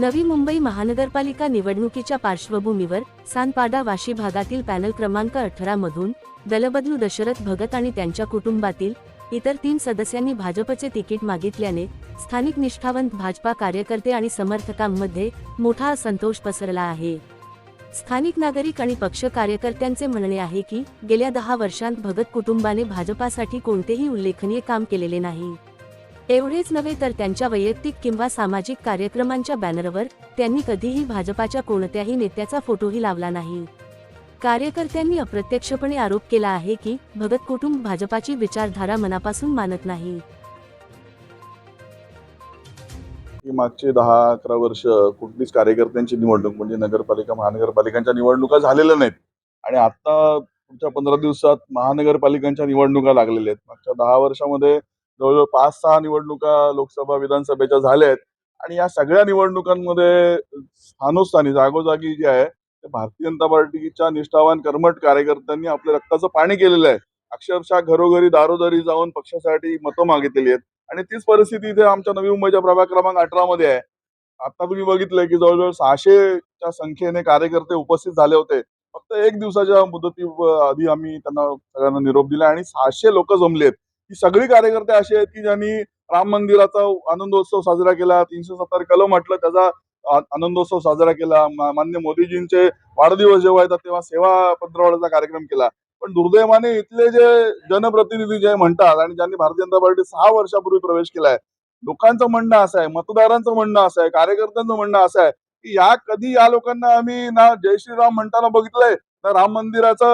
नवी मुंबई महानगरपालिका निवडणुकीच्या पार्श्वभूमीवर सानपाडा वाशी भागातील पॅनल क्रमांक अठरा मधून दलबदलू दशरथ भगत आणि त्यांच्या कुटुंबातील इतर तीन सदस्यांनी भाजपचे तिकीट मागितल्याने स्थानिक निष्ठावंत भाजपा कार्यकर्ते आणि समर्थकांमध्ये मोठा असंतोष पसरला आहे. स्थानिक नागरिक आणि पक्ष कार्यकर्त्यांचे म्हणणे आहे की गेल्या दहा वर्षांत भगत कुटुंबाने भाजपासाठी कोणतेही उल्लेखनीय काम केलेले नाही. एवढेच नव्हे तर त्यांच्या वैयक्तिक किंवा सामाजिक कार्यक्रमांच्या बॅनरवर त्यांनी कधीही भाजपाच्या कोणत्याही नेत्याचा फोटोही लावला नाही. कार्यकर्त्यांनी अप्रत्यक्षपणे आरोप केला आहे की भगत कुटुंब भाजपाची विचारधारा मनापासून मानत नाही. मागचे दहा अकरा वर्ष कुठलीच कार्यकर्त्यांची निवडणूक म्हणजे नगरपालिका महानगरपालिकांच्या निवडणुका झालेल्या नाहीत. आणि आता पुढच्या पंधरा दिवसात महानगरपालिकांच्या निवडणुका लागलेल्या आहेत. मागच्या दहा वर्षामध्ये जवळजवळ पाच सहा निवडणुका लोकसभा विधानसभेच्या झाल्या आहेत आणि या सगळ्या निवडणुकांमध्ये स्थानोस्थानी जागोजागी जे आहे ते भारतीय जनता पार्टीच्या निष्ठावान कर्मठ कार्यकर्त्यांनी आपल्या रक्ताचं पाणी केलेलं आहे. अक्षरशः घरोघरी दारोदारी जाऊन पक्षासाठी मतं मागितलेली आहेत. आणि तीच परिस्थिती इथे आमच्या नवी मुंबईच्या प्रभाग क्रमांक अठरा मध्ये आहे. आता तुम्ही बघितलंय की जवळजवळ सहाशेच्या संख्येने कार्यकर्ते उपस्थित झाले होते. फक्त एक दिवसाच्या मुदती आधी आम्ही त्यांना सगळ्यांना निरोप दिला आणि सहाशे लोक जमले आहेत ही सगळी कार्यकर्ते असे आहेत की ज्यांनी राम मंदिराचा आनंदोत्सव साजरा केला तीनशे सत्तर कलम म्हटलं त्याचा आनंदोत्सव साजरा केला. मान्य मोदीजींचे वाढदिवस जेव्हा येतात तेव्हा सेवा पंधरवड्याचा कार्यक्रम केला. पण दुर्दैवाने इथले जे जनप्रतिनिधी जे म्हणतात आणि ज्यांनी भारतीय जनता पार्टी सहा वर्षापूर्वी प्रवेश केलाय लोकांचं म्हणणं असं आहे मतदारांचं म्हणणं असं आहे कार्यकर्त्यांचं म्हणणं असं आहे की या कधी या लोकांना आम्ही ना जय श्रीराम म्हणताना बघितलंय राम मंदिराचा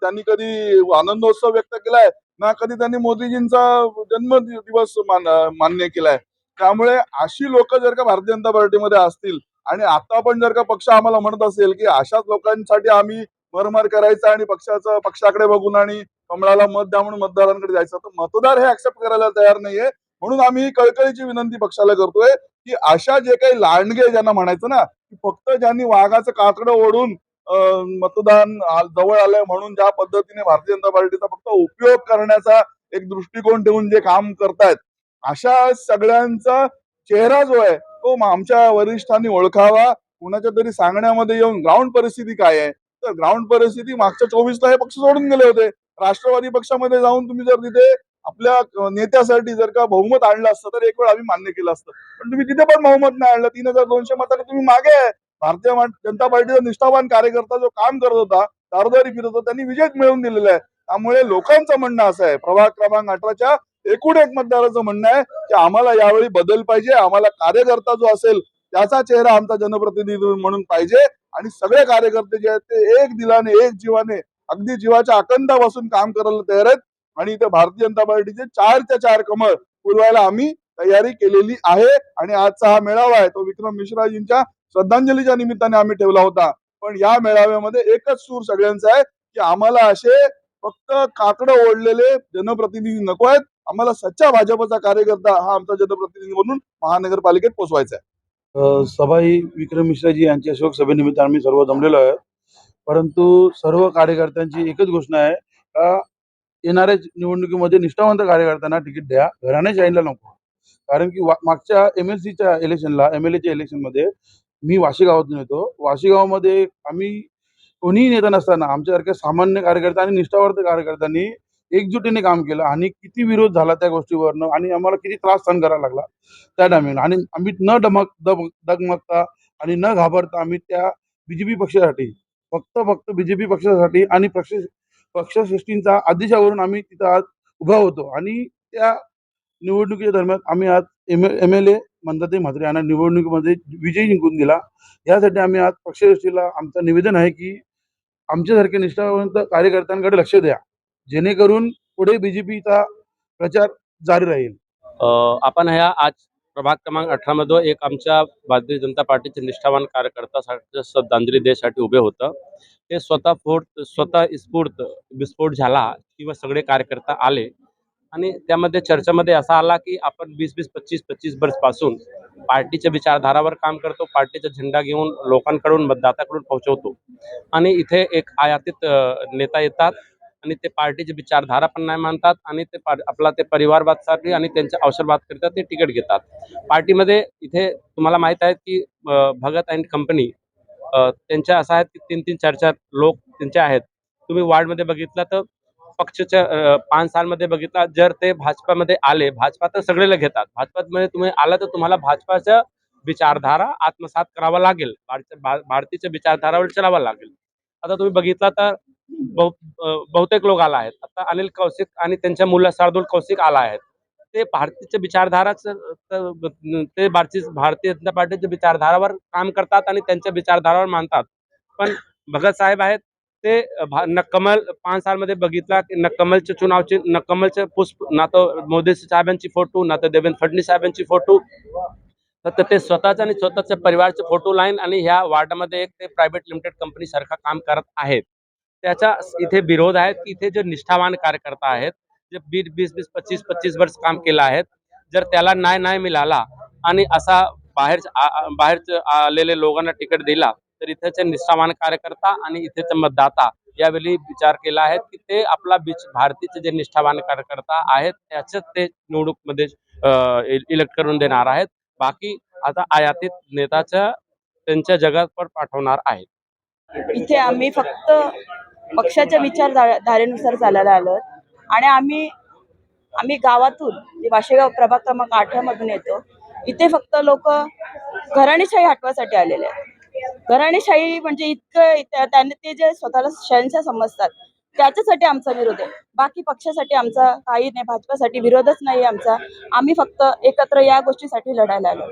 त्यांनी कधी आनंदोत्सव व्यक्त केलाय ना कधी त्यांनी मोदीजींचा जन्म दिवस मान मान्य केलाय. त्यामुळे अशी लोक जर का भारतीय जनता पार्टीमध्ये असतील आणि आता पण जर का पक्ष आम्हाला म्हणत असेल की अशाच लोकांसाठी आम्ही मरमर करायचं आणि पक्षाचं पक्षाकडे बघून आणि कमळाला मत द्या म्हणून मतदारांकडे जायचं तर मतदार हे ऍक्सेप्ट करायला तयार नाहीये. म्हणून आम्ही ही कळकळीची विनंती पक्षाला करतोय की अशा जे काही लांडगे ज्यांना म्हणायचं ना की फक्त ज्यांनी वाघाचं कातडं ओढून मतदान जवळ आलंय म्हणून ज्या पद्धतीने भारतीय जनता पार्टीचा फक्त उपयोग करण्याचा एक दृष्टिकोन ठेवून जे काम करतायत अशा सगळ्यांचा चेहरा जो आहे तो आमच्या वरिष्ठांनी ओळखावा. कुणाच्या तरी सांगण्यामध्ये येऊन ग्राउंड परिस्थिती काय आहे? तर ग्राउंड परिस्थिती मागच्या चोवीसला हे पक्ष सोडून गेले होते. राष्ट्रवादी पक्षामध्ये जाऊन तुम्ही जर तिथे आपल्या नेत्यासाठी जर का बहुमत आणलं असतं तर एक वेळ आम्ही मान्य केलं असतं. पण तुम्ही तिथे पण बहुमत नाही आणलं. तीन हजार दोनशे मताने तुम्ही मागे आहे. भारतीय जनता पार्टीचा निष्ठावान कार्यकर्ता जो काम करत होता दारोदारी फिरत होता त्यांनी विजय मिळवून दिलेला आहे. त्यामुळे लोकांचं म्हणणं असं आहे. प्रभाग क्रमांक अठराच्या एकूण एक मतदाराचं म्हणणं आहे की आम्हाला यावेळी बदल पाहिजे आम्हाला कार्यकर्ता जो असेल त्याचा चेहरा आमचा जनप्रतिनिधी म्हणून पाहिजे आणि सगळे कार्यकर्ते जे आहेत ते एक दिलाने एक जीवाने अगदी जीवाच्या आकंदापासून काम करायला तयार आहेत. आणि इथे भारतीय जनता पार्टीचे चारच्या चार कमळ पुरवायला आम्ही तयारी केलेली आहे. आणि आजचा हा मेळावा आहे तो विक्रम मिश्राजींच्या श्रद्धांजलीच्या निमित्ताने आम्ही ठेवला होता. पण या मेळाव्यामध्ये एकच सूर सगळ्यांचा आहे की आम्हाला असे फक्त काकडं ओढलेले जनप्रतिनिधी नको आहेत. आम्हाला सच्चा भाजपचा कार्यकर्ता हा आमचा जनप्रतिनिधी म्हणून महानगरपालिकेत पोहोचवायचा आहे. सभा ही विक्रम मिश्राजी यांच्या शोक सभेनिमित्त आम्ही सर्व जमलेलो आहे परंतु सर्व कार्यकर्त्यांची एकच घोषणा आहे का येणाऱ्या निवडणुकीमध्ये निष्ठावंत कार्यकर्त्यांना तिकीट द्या घराणे शाहीला नको. कारण की मागच्या एम एल सीच्या इलेक्शनला एम एल एच्या इलेक्शनमध्ये मी वाशी गावातून येतो. वाशी गावामध्ये आम्ही कोणीही नेता नसताना आमच्यासारख्या सामान्य कार्यकर्ते आणि निष्ठावर्त कार्यकर्त्यांनी एकजुटीने काम केलं आणि किती विरोध झाला त्या गोष्टीवरनं आणि आम्हाला किती त्रास सहन करावा लागला त्या टायमिंगला. आणि आम्ही न डमक दम डगमगता आणि न घाबरता आम्ही त्या बीजेपी पक्षासाठी फक्त फक्त बीजेपी पक्षासाठी आणि पक्ष पक्षश्रेष्ठींचा आदेशावरून आम्ही तिथं आज उभा होतो. आणि त्या निवडणुकीच्या दरम्यान आम्ही आज M M L A Mandatai Mhatre यांना निवडणुकीमध्ये विजय जिंकून दिला. यासाठी आम्ही आज पक्षश्रेष्ठीला आमचं निवेदन आहे की आमच्यासारख्या निष्ठावंत कार्यकर्त्यांकडे लक्ष द्या. जेणेकरून पुढे बीजेपीचा प्रचार जारी राहील. आपण ह्या आज प्रभाग क्रमांक अठरा मध्ये एक आमच्या भारतीय जनता पार्टीचे निष्ठावान कार्यकर्त्यासाठी श्रद्धांजली देण्यासाठी उभे होतं. ते स्वतः फोर्ट स्वतः स्फूर्त विस्फोट झाला किंवा सगळे कार्यकर्ता आले. आणि त्यामध्ये चर्चेमध्ये असा आला की आपण वीस वीस पच्चीस पच्चीस वर्षपासून पार्टीच्या विचारधारावर काम करतो पार्टीचा झेंडा घेऊन लोकांकडून मतदाताकडून पोहोचवतो. आणि इथे एक आयातीत नेता येतात आणि ते पार्टीची विचारधारा पण नाही मानतात आणि ते आपला ते परिवारवादसाठी आणि त्यांच्या अवसरवाद करतात ते तिकीट घेतात. पार्टीमध्ये इथे तुम्हाला माहीत आहे की भगत अँड कंपनी त्यांच्या असं आहेत की तीन तीन चार चार लोक त्यांचे आहेत. तुम्ही वार्डमध्ये बघितलं तर पक्षाच्या पाच सालमध्ये बघितला जर ते भाजपामध्ये आले भाजपा तर सगळेला घेतात. भाजपामध्ये तुम्ही आला तर तुम्हाला भाजपाच्या विचारधारा आत्मसात करावा लागेल. भारतीच्या विचारधारावर चलावा लागेल. आता तुम्ही बघितला तर बहु बहुतेक लोक आला आहेत. आता अनिल कौशिक आणि त्यांच्या मुलं शार्दुल कौशिक आला आहेत. ते भारतीच्या विचारधाराच ते भारतीय भारतीय जनता पार्टीच्या विचारधारावर काम करतात आणि त्यांच्या विचारधारावर मानतात. पण भगत साहेब आहेत ते नक्कमल न साल पाच सालमध्ये बघितला. की नक्कमलच्या चुनावचे न पुष्प ना तर मोदी साहेबांची फोटो ना तर देवेंद्र फडणवीस साहेबांची फोटो. फक्त ते स्वतःचे आणि स्वतःच्या परिवारचे फोटो लाईन आणि ह्या वार्डामध्ये एक ते प्रायव्हेट लिमिटेड कंपनी सारखं काम करत आहेत. त्याचा इथे विरोध आहे की इथे जे निष्ठावान कार्यकर्ता आहेत जे बीस बीस बीस पच्चीस पच्चीस वर्ष काम केलं आहेत जर त्याला न्याय नाही मिळाला आणि असा बाहेर बाहेरचे आलेले लोकांना तिकीट दिला तर इथेचे निष्ठावान कार्यकर्ता आणि इथेचे मतदाता यावेळी विचार केला आहे की ते आपला बीच भारतीचे जे निष्ठावान कार्यकर्ता आहेत त्याच ते निवडणूकमध्ये इलेक्ट करून देणार आहेत. बाकी आता आयातीत नेताच्या त्यांच्या जगात पाठवणार आहेत. इथे आम्ही फक्त पक्षाच्या विचारधारेनुसार चालायला आलो. आणि आम्ही आम्ही गावातून वाशेगाव प्रभाग क्रमांक अठरामधून येतो इथे फक्त लोक घराणेशाही हटवासाठी आलेले आहेत. घराणेशाही म्हणजे इतकं त्याने त्यांनी ते जे स्वतःला शहनशाह समजतात त्याच्यासाठी आमचा विरोध आहे. बाकी पक्षासाठी आमचा काही नाही भाजपासाठी विरोधच नाही आमचा. आम्ही फक्त एकत्र या गोष्टीसाठी लढायला आलो.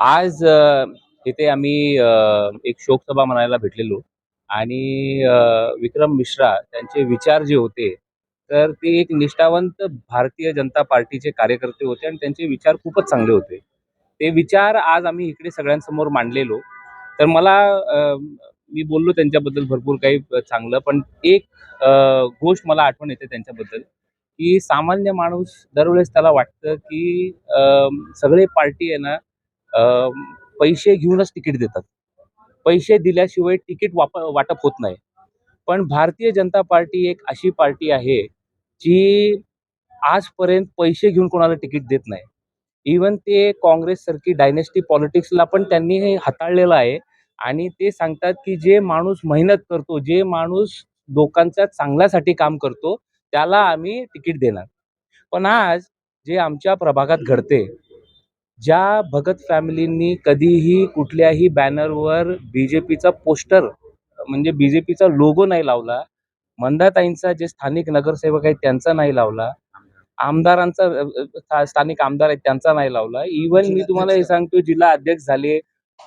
आज तिथे इथे आम्ही अ, एक शोकसभा म्हणायला भेटलेलो आणि विक्रम मिश्रा त्यांचे विचार जे होते तर ते एक निष्ठावंत भारतीय जनता पार्टीचे कार्यकर्ते होते आणि त्यांचे विचार खूपच चांगले होते. ते विचार आज आम्ही इकडे सगळ्यांसमोर मांडलेलो. तर मला मी बोललो त्यांच्याबद्दल भरपूर काही चांगलं पण एक गोष्ट मला आठवण येते त्यांच्याबद्दल की सामान्य माणूस दरवेळेस त्याला वाटतं की सगळे पार्टी आहे ना पैसे घेऊनच तिकीट देतात. पैसे दिल्याशिवाय तिकीट वाप वाटप होत नाही. पण भारतीय जनता पार्टी एक अशी पार्टी आहे जी आजपर्यंत पैसे घेऊन कोणाला तिकीट देत नाही. इवन ते काँग्रेससारखी डायनेस्टी पॉलिटिक्सला पण त्यांनी हे हाताळलेलं आहे आणि ते सांगतात की जे माणूस मेहनत करतो जे माणूस लोकांच्या चांगल्यासाठी काम करतो त्याला आम्ही तिकीट देणार. पण आज जे आमच्या प्रभागात घडते ज्या भगत फॅमिलींनी कधीही कुठल्याही बॅनरवर बी जे पीचा पोस्टर म्हणजे बी जे पीचा लोगो नाही लावला मंदाताईंचा जे स्थानिक नगरसेवक आहेत त्यांचा नाही लावला आमदारांचा स्थानिक आमदार आहेत त्यांचा नाही लावला. इवन मी तुम्हाला हे सांगतो जिल्हा अध्यक्ष झाले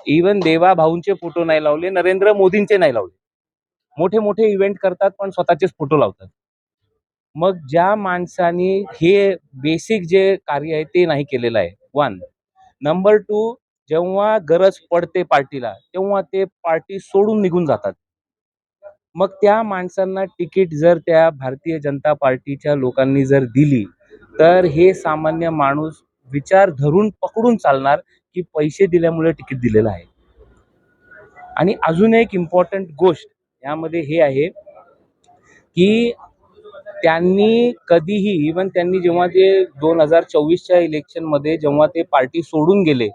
इवन देवा भाऊंचे फोटो नाही लावले नरेंद्र मोदींचे नाही लावले. मोठे मोठे इव्हेंट करतात पण स्वतःचेच फोटो लावतात. मग ज्या माणसाने हे बेसिक जे कार्य आहे ते नाही केलेलं आहे. वन नंबर टू जेव्हा गरज पडते पार्टीला तेव्हा ते पार्टी सोडून निघून जातात. मग त्या माणसांना तिकीट जर त्या भारतीय जनता पार्टीच्या लोकांनी जर दिली तर हे सामान्य माणूस विचार धरून पकडून चालणार की पैसे दिल्यामुळे तिकीट दिलेलं आहे. आणि अजून एक इम्पॉर्टंट गोष्ट यामध्ये हे आहे की त्यांनी कधीही इवन त्यांनी जेव्हा ते दोन हजार चोवीसच्या इलेक्शनमध्ये जेव्हा ते पार्टी सोडून गेले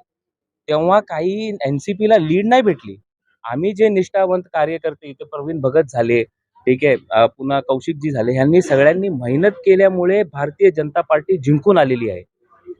तेव्हा काही एन सी पीला लीड नाही भेटली. आम्ही जे निष्ठावंत कार्यकर्ते इथे प्रवीण भगत झाले ठीक आहे पुन्हा कौशिकजी झाले ह्यांनी सगळ्यांनी मेहनत केल्यामुळे भारतीय जनता पार्टी जिंकून आलेली आहे.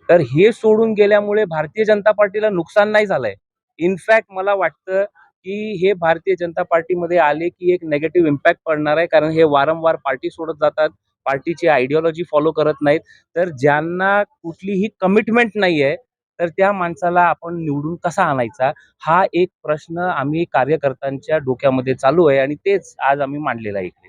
तर हे सोडून गेल्यामुळे भारतीय जनता पार्टीला नुकसान नाही झालंय. इनफॅक्ट मला वाटतं की हे भारतीय जनता पार्टीमध्ये आले की एक नेगेटिव्ह इम्पॅक्ट पडणार आहे कारण हे वारंवार पार्टी सोडत जातात पार्टीची आयडिओलॉजी फॉलो करत नाहीत. तर ज्यांना कुठलीही कमिटमेंट नाही आहे तर त्या माणसाला आपण निवडून कसा आणायचा? हा एक प्रश्न आम्ही कार्यकर्त्यांच्या डोक्यामध्ये चालू आहे आणि तेच आज आम्ही मांडलेला आहे इकडे.